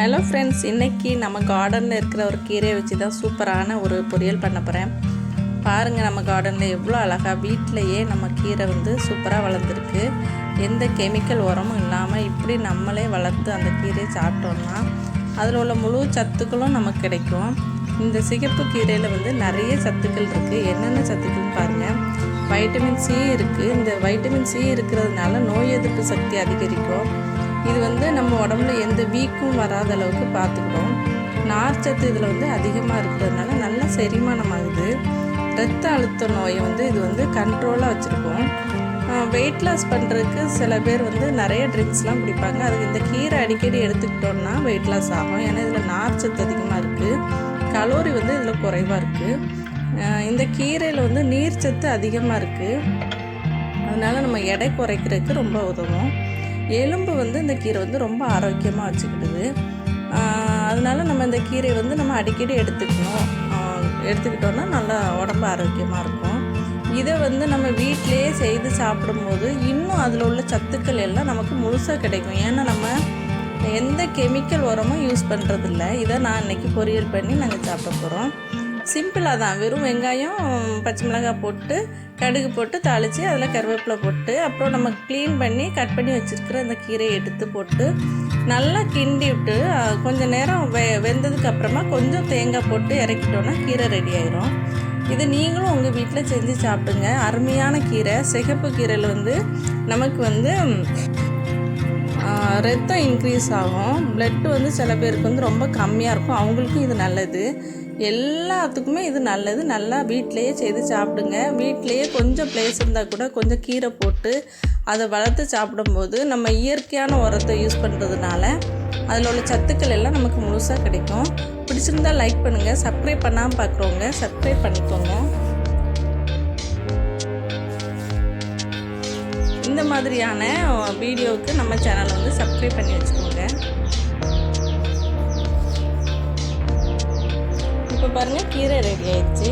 Hello friends இன்றைக்கி நம்ம கார்டனில் இருக்கிற ஒரு கீரையை வச்சு தான் சூப்பரான ஒரு பொரியல் பண்ண போகிறேன் பாருங்கள் நம்ம கார்டனில் எவ்வளோ அழகாக வீட்டிலையே நம்ம கீரை வந்து சூப்பராக வளர்ந்துருக்கு. எந்த கெமிக்கல் உரமும் இல்லாமல் இப்படி நம்மளே வளர்த்து அந்த கீரையை சாப்பிட்டோம்னா அதில் உள்ள முழு சத்துக்களும் நமக்கு கிடைக்கும். இந்த சிகப்பு கீரையில் வந்து நிறைய சத்துக்கள் இருக்குது என்னென்ன சத்துக்கள்னு பாருங்கள் வைட்டமின் சி இருக்குது இந்த வைட்டமின் சி இருக்கிறதுனால நோய் எதிர்ப்பு சக்தி அதிகரிக்கும். இது வந்து நம்ம உடம்புல எந்த வீக்கும் வராத அளவுக்கு பார்த்துக்கிடும் நார்ச்சத்து இதில் வந்து அதிகமாக இருக்கிறதுனால நல்ல செரிமானம் ஆகுது ரத்த அழுத்த நோயை வந்து இது வந்து கண்ட்ரோலாக வச்சுருக்கோம். வெயிட் லாஸ் பண்ணுறதுக்கு சில பேர் வந்து நிறைய ட்ரிங்க்ஸ்லாம் குடிப்பாங்க. அதுக்கு இந்த கீரை அடிக்கடி எடுத்துக்கிட்டோம்னா வெயிட் லாஸ் ஆகும். ஏன்னா இதில் நார்ச்சத்து அதிகமாக இருக்குது கலோரி வந்து இதில் குறைவாக இருக்குது இந்த கீரையில் வந்து நீர்ச்சத்து அதிகமாக இருக்குது அதனால் நம்ம எடை குறைக்கிறதுக்கு ரொம்ப உதவும். எலும்பு வந்து இந்த கீரை வந்து ரொம்ப ஆரோக்கியமாக வச்சுக்கிடுது அதனால் நம்ம இந்த கீரையை வந்து நம்ம அடிக்கடி எடுத்துக்கணும். எடுத்துக்கிட்டோன்னா நல்லா உடம்பு ஆரோக்கியமாக இருக்கும். இதை வந்து நம்ம வீட்டிலேயே செய்து சாப்பிடும்போது இன்னும் அதில் உள்ள சத்துக்கள் எல்லாம் நமக்கு முழுசாக கிடைக்கும். ஏன்னா நம்ம எந்த கெமிக்கல் உரமும் யூஸ் பண்ணுறதில்ல இதை நான் இன்னைக்கு பொரியல் பண்ணி நாங்கள் சாப்பிட போகிறோம் சிம்பிளாக தான். வெறும் வெங்காயம் பச்சை மிளகாய் போட்டு கடுகு போட்டு தாளித்து அதில் கருவேப்பிலை போட்டு அப்புறம் நம்ம க்ளீன் பண்ணி கட் பண்ணி வச்சுருக்கிற அந்த கீரையை எடுத்து போட்டு நல்லா கிண்டி விட்டு கொஞ்சம் நேரம் வெ வெந்ததுக்கு அப்புறமா கொஞ்சம் தேங்காய் போட்டு இறக்கிட்டோன்னா கீரை ரெடி ஆயிரும். இது நீங்களும் உங்கள் வீட்டில் செஞ்சு சாப்பிடுங்க. அருமையான கீரை. சிகப்பு கீரையில் வந்து நமக்கு வந்து ரத்தம் இன்க்ரீஸ் ஆகும். பிளட் வந்து சில பேருக்கு வந்து ரொம்ப கம்மியாக இருக்கும். அவங்களுக்கும் இது நல்லது. எல்லாத்துக்குமே இது நல்லது. நல்லா வீட்டிலையே செய்து சாப்பிடுங்க. வீட்டிலையே கொஞ்சம் பிளேஸ் இருந்தால் கூட கொஞ்சம் கீரை போட்டு அதை வளர்த்து சாப்பிடும்போது நம்ம இயற்கையான உரத்தை யூஸ் பண்ணுறதுனால அதில் உள்ள சத்துக்கள் எல்லாம் நமக்கு முழுசாக கிடைக்கும். பிடிச்சிருந்தா லைக் பண்ணுங்கள் சப்ஸ்கிரைப் பண்ணாமல் பார்க்குறவங்க சப்ஸ்கிரைப் பண்ணிக்கோங்க. இந்த மாதிரியான வீடியோவுக்கு நம்ம சேனலை வந்து சப்ஸ்கிரைப் பண்ணி வச்சுக்கோங்க. இப்போ பாருங்கள் கீரை ரெடி ஆயிடுச்சு.